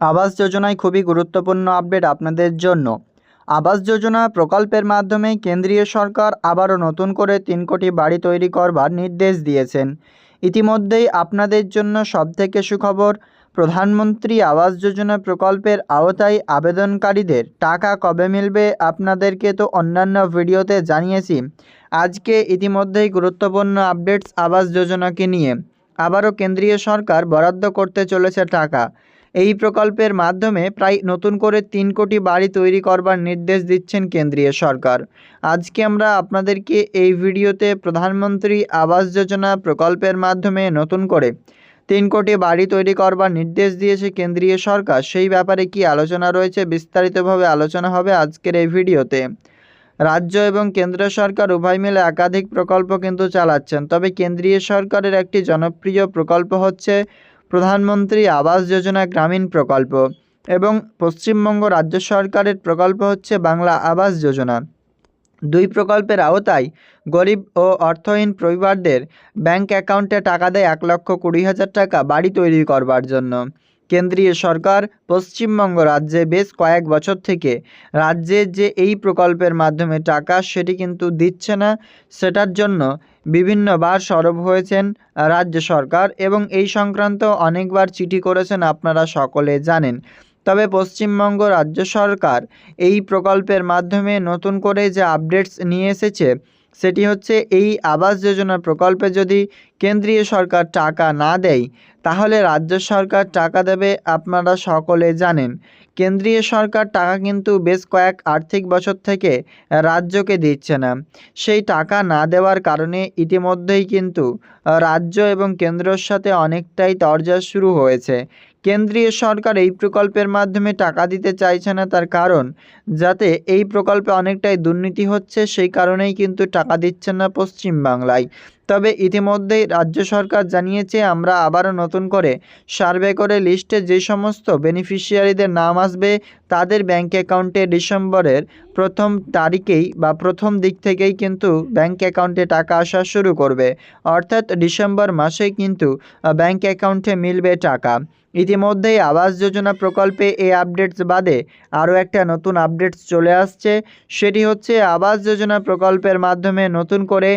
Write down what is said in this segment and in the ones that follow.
আবাস যোজনায় খুবই গুরুত্বপূর্ণ আপডেট আপনাদের জন্য। আবাস যোজনা প্রকল্পের মাধ্যমে কেন্দ্রীয় সরকার আবারও নতুন করে তিন কোটি বাড়ি তৈরি করবার নির্দেশ দিয়েছেন। ইতিমধ্যেই আপনাদের জন্য সবথেকে সুখবর, প্রধানমন্ত্রী আবাস যোজনা প্রকল্পের আওতায় আবেদনকারীদের টাকা কবে মিলবে আপনাদেরকে তো অন্যান্য ভিডিওতে জানিয়েছি। আজকে ইতিমধ্যেই গুরুত্বপূর্ণ আপডেটস আবাস যোজনাকে নিয়ে আবারও কেন্দ্রীয় সরকার বরাদ্দ করতে চলেছে টাকা। এই প্রকল্পের মাধ্যমে প্রায় নতুন করে তিন কোটি বাড়ি তৈরি করবার নির্দেশ দিচ্ছেন কেন্দ্রীয় সরকার। আজকে আমরা আপনাদেরকে এই ভিডিওতে প্রধানমন্ত্রী আবাস যোজনা প্রকল্পের মাধ্যমে নতুন করে তিন কোটি বাড়ি তৈরি করবার নির্দেশ দিয়েছে কেন্দ্রীয় সরকার। সেই ব্যাপারে কি আলোচনা রয়েছে, বিস্তারিতভাবে আলোচনা হবে আজকের এই ভিডিওতে। রাজ্য এবং কেন্দ্র সরকার উভয় মিলে একাধিক প্রকল্প কিন্তু চালাচ্ছেন। তবে কেন্দ্রীয় সরকারের একটি জনপ্রিয় প্রকল্প হচ্ছে প্রধানমন্ত্রী আবাস যোজনা গ্রামীণ প্রকল্প এবং পশ্চিমবঙ্গ রাজ্য সরকারের প্রকল্প হচ্ছে বাংলা আবাস যোজনা। দুই প্রকল্পের আওতায় গরিব ও অর্থহীন পরিবারদের ব্যাংক অ্যাকাউন্টে টাকা দেয় এক লক্ষ কুড়ি হাজার টাকা বাড়ি তৈরি করবার জন্য। কেন্দ্রীয় সরকার পশ্চিমবঙ্গ রাজ্যে বেশ কয়েক বছর থেকে রাজ্যে যে এই প্রকল্পের মাধ্যমে টাকা সেটি কিন্তু দিচ্ছে না, সেটার জন্য বিভিন্নবার সরব হয়েছেন রাজ্য সরকার এবং এই সংক্রান্ত অনেকবার চিঠি করেছেন আপনারা সকলে জানেন। তবে পশ্চিমবঙ্গ রাজ্য সরকার এই প্রকল্পের মাধ্যমে নতুন করে যে আপডেটস নিয়ে এসেছে সেটি হচ্ছে এই আবাস যোজনা প্রকল্পে যদি কেন্দ্রীয় সরকার টাকা না দেয়, তাহলে রাজ্য সরকার টাকা দেবে আপনারা সকলে জানেন। কেন্দ্রীয় সরকার টাকা কিন্তু বেশ কয়েক আর্থিক বছর থেকে রাজ্যকে দিচ্ছে না। সেই টাকা না দেওয়ার কারণে ইতিমধ্যেই কিন্তু রাজ্য এবং কেন্দ্রের সাথে অনেকটাই তরজা শুরু হয়েছে। কেন্দ্রীয় সরকার এই প্রকল্পের মাধ্যমে টাকা দিতে চাইছে না তার কারণ, যাতে এই প্রকল্পে অনেকটাই দুর্নীতি হচ্ছে, সেই কারণেই কিন্তু টাকা দিচ্ছে না পশ্চিমবাংলায়। তবে ইতিমধ্যেই রাজ্য সরকার জানিয়েছে আমরা আবারও নতুন করে সার্ভে করে লিস্টে যে সমস্ত বেনিফিশিয়ারিদের নাম আসবে তাদের ব্যাঙ্ক অ্যাকাউন্টে ডিসেম্বরের প্রথম তারিখেই বা প্রথম দিক থেকেই কিন্তু ব্যাঙ্ক অ্যাকাউন্টে টাকা আসা শুরু করবে। অর্থাৎ ডিসেম্বর মাসেই কিন্তু ব্যাঙ্ক অ্যাকাউন্টে মিলবে টাকা। ইতিমধ্যেই আবাস যোজনা প্রকল্পে এই আপডেটস বাদে আরও একটা নতুন আপডেটস চলে আসছে। সেটি হচ্ছে আবাস যোজনা প্রকল্পের মাধ্যমে নতুন করে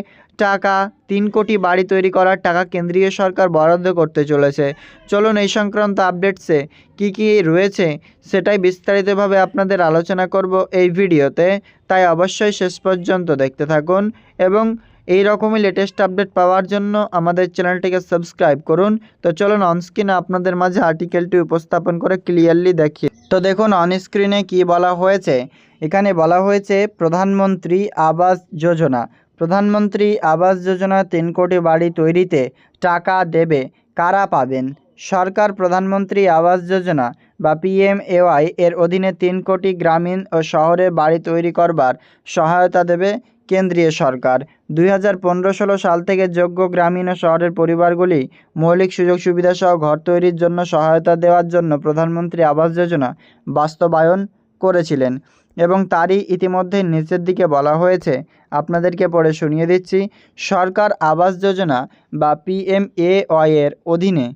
টাকা, তিন কোটি বাড়ি তৈরি করার টাকা কেন্দ্রীয় সরকার বরাদ্দ করতে চলেছে। চলুন এই সংক্রান্ত আপডেটসে কি কি রয়েছে সেটাই বিস্তারিতভাবে আপনাদের আলোচনা করব এই ভিডিওতে। তাই অবশ্যই শেষ পর্যন্ত দেখতে থাকুন এবং এই রকমই লেটেস্ট আপডেট পাওয়ার জন্য আমাদের চ্যানেলটিকে সাবস্ক্রাইব করুন। তো চলুন অনস্ক্রিনে আপনাদের মাঝে আর্টিকেলটি উপস্থাপন করে ক্লিয়ারলি দেখি। তো দেখুন অনস্ক্রিনে কি বলা হয়েছে? এখানে বলা হয়েছে, প্রধানমন্ত্রী আবাস যোজনা। প্রধানমন্ত্রী আবাস যোজনা তিন কোটি বাড়ি তৈরিতে টাকা দেবে, কারা পাবেন? সরকার, প্রধানমন্ত্রী আবাস যোজনা বা পিএমএওয়াই এর অধীনে তিন কোটি গ্রামীণ ও শহরে বাড়ি তৈরি করবার সহায়তা দেবে কেন্দ্রীয় সরকার। দুই হাজার পনেরো ষোলো সাল থেকে যোগ্য গ্রামীণ ও শহরের পরিবারগুলি মৌলিক সুযোগ সুবিধা সহ ঘর তৈরির জন্য সহায়তা দেওয়ার জন্য প্রধানমন্ত্রী আবাস যোজনা বাস্তবায়ন করেছিলেন। এবং তারই ইতিমধ্যে নিচের দিকে বলা হয়েছে। আপনাদেরকে পরে শুনিয়ে দিচ্ছি, সরকার আবাস যোজনা বা পিএমএওয়াই এর অধীনে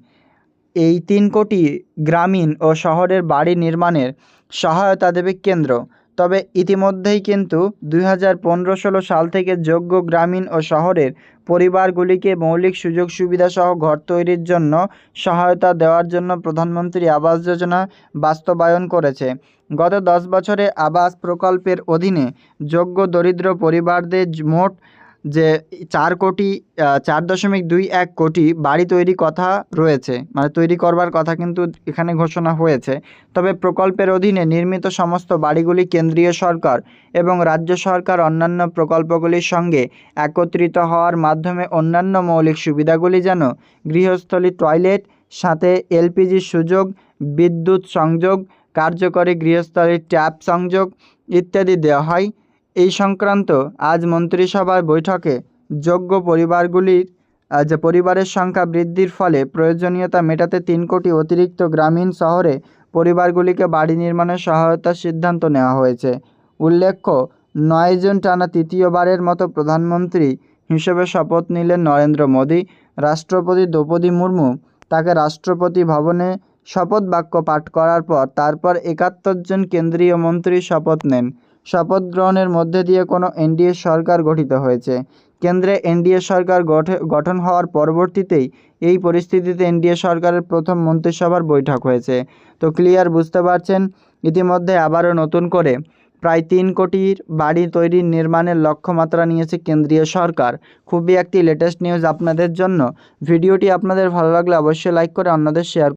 এই তিন কোটি গ্রামীণ ও শহরের বাড়ি নির্মাণের সহায়তা দেবে কেন্দ্র। তবে ইতিমধ্যেই কিন্তু দুই হাজার পনেরো ষোলো সাল থেকে যোগ্য গ্রামীণ ও শহরের পরিবারগুলিকে মৌলিক সুযোগ সুবিধাসহ ঘর তৈরির জন্য সহায়তা দেওয়ার জন্য প্রধানমন্ত্রী আবাস যোজনা বাস্তবায়ন করেছে। গত দশ বছরে আবাস প্রকল্পের অধীনে যোগ্য দরিদ্র পরিবারদের মোট যে চার কোটি চার দশমিক দুই এক কোটি বাড়ি তৈরি কথা রয়েছে। মানে তৈরি করবার কথা কিন্তু এখানে ঘোষণা হয়েছে। তবে প্রকল্পের অধীনে নির্মিত সমস্ত বাড়িগুলি কেন্দ্রীয় সরকার এবং রাজ্য সরকার অন্যান্য প্রকল্পগুলির সঙ্গে একত্রিত হওয়ার মাধ্যমে অন্যান্য মৌলিক সুবিধাগুলি যেন গৃহস্থলী টয়লেট, সাথে এলপিজির সুযোগ, বিদ্যুৎ সংযোগ, কার্যকরী গৃহস্থলীর ট্যাপ সংযোগ ইত্যাদি দেওয়া হয়। এই সংক্রান্ত আজ মন্ত্রিসভার বৈঠকে যোগ্য পরিবারগুলির যে পরিবারের সংখ্যা বৃদ্ধির ফলে প্রয়োজনীয়তা মেটাতে তিন কোটি অতিরিক্ত গ্রামীণ শহরে পরিবারগুলিকে বাড়ি নির্মাণের সহায়তার সিদ্ধান্ত নেওয়া হয়েছে। উল্লেখ্য, নয় জুন টানা তৃতীয়বারের মতো প্রধানমন্ত্রী হিসেবে শপথ নিলেন নরেন্দ্র মোদী। রাষ্ট্রপতি দ্রৌপদী মুর্মু তাকে রাষ্ট্রপতি ভবনে শপথ বাক্য পাঠ করার পর তারপর একাত্তর জন কেন্দ্রীয় মন্ত্রী শপথ নেন। শপথ গ্রহণের মধ্যে দিয়ে কোনো এনডিএ সরকার গঠিত হয়েছে। কেন্দ্রে এনডিএ সরকার গঠে- গঠন হওয়ার পরবর্তীতেই এই পরিস্থিতিতে এনডিএ সরকারের প্রথম মন্ত্রিসভার বৈঠক হয়েছে। তো ক্লিয়ার বুঝতে পারছেন? ইতিমধ্যে আবারও নতুন করে প্রায় তিন কোটির বাড়ি তৈরির নির্মাণের লক্ষ্যমাত্রা নিয়েছে কেন্দ্রীয় সরকার। খুবই একটি লেটেস্ট নিউজ আপনাদের জন্য। ভিডিওটি আপনাদের ভালো লাগলে অবশ্যই লাইক করে অন্যদের শেয়ার